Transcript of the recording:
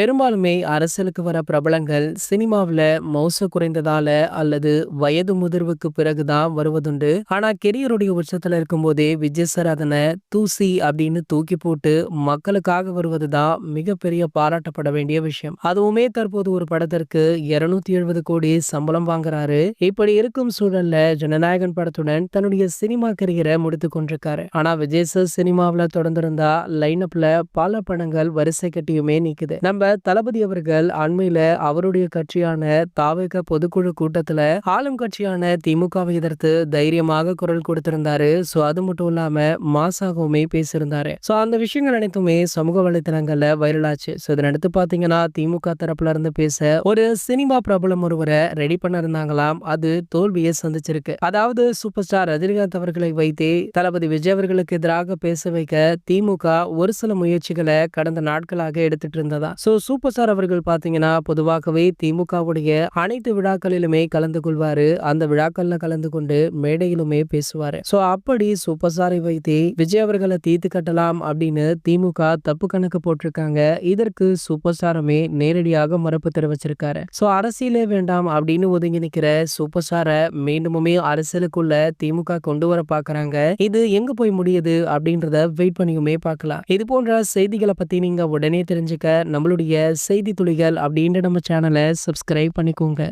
பெரும்பாலுமே அரசியலுக்கு வர பிரபலங்கள் சினிமாவில் மௌச குறைந்ததால அல்லது வயது முதிர்வுக்கு பிறகுதான் வருவதுண்டு. ஆனா கெரியருடைய உச்சத்துல இருக்கும்போதே விஜய் சார் அதனை தூசி அப்படின்னு தூக்கி போட்டு மக்களுக்காக வருவதுதான் மிகப்பெரிய பாராட்டப்பட வேண்டிய விஷயம். அதுவுமே தற்போது ஒரு படத்திற்கு இருநூத்தி எழுபது கோடி சம்பளம் வாங்குறாரு. இப்படி இருக்கும் சூழல்ல ஜனநாயகன் படத்துடன் தன்னுடைய சினிமா கரியரை முடித்து கொண்டிருக்காரு. ஆனா விஜய் சார் சினிமாவில் தொடர்ந்திருந்தா லைனப்ல பல படங்கள் வரிசை கட்டியுமே நிக்குது. நம்ம தளபதி அவர்கள் அண்மையில அவருடைய கட்சியான தாவக பொதுக்குழு கூட்டத்துல ஆளும் கட்சியான திமுகவை எதிர்த்து தைரியமாக குரல் கொடுத்திருந்தாரு. சோ அது மட்டும் இல்லாம மாசாகவுமே பேசியிருந்தாரு. சோ அந்த விஷயங்கள் அனைத்துமே சமூக வலைத்தளங்கள்ல வைரலாச்சு சோ இதனை அடுத்து பாத்தீங்கன்னா திமுக தரப்புல இருந்து பேச ஒரு சினிமா பிரபலம் ஒருவரை ரெடி பண்ண இருந்தாங்களாம் அது தோல்வியை சந்திச்சிருக்கு. அதாவது சூப்பர் ஸ்டார் ரஜினிகாந்த் அவர்களை வைத்தே தளபதி விஜய் அவர்களுக்கு எதிராக பேச வைக்க திமுக ஒரு சில முயற்சிகளை கடந்த நாட்களாக எடுத்துட்டு இருந்ததா? சோ சூப்பர் ஸ்டார் அவர்கள் பாத்தீங்கன்னா பொதுவாகவே திமுகவுடைய அனைத்து விழாக்களிலுமே கலந்து கொள்வாரு. அந்த விழாக்கள்ல கலந்து கொண்டு மேடையிலுமே பேசுவாரு. சோ அப்படி சூப்பர் ஸ்டாரை வைத்து விஜய் அவர்களை தீர்த்து கட்டலாம் அப்படின்னு திமுக தப்பு கணக்கு போட்டிருக்காங்க. இதற்கு சூப்பர் ஸ்டாருமே நேரடியாக மறுப்பு தெரிவிச்சிருக்காரு. சோ அரசியலே வேண்டாம் அப்படின்னு ஒதுங்கி நிக்கிற சூப்பர் ஸ்டாரை மீண்டுமே அரசியலுக்குள்ள திமுக கொண்டு வர பாக்குறாங்க இது எங்க போய் முடியுது அப்படின்றத வெயிட் பண்ணியுமே பார்க்கலாம். இது போன்ற செய்திகளை பத்தி நீங்க உடனே தெரிஞ்சுக்க நம்மளுடைய செய்தி துளிகள் அப்படின்ற நம்ம சேனலை சப்ஸ்கிரைப் பண்ணிக்கோங்க.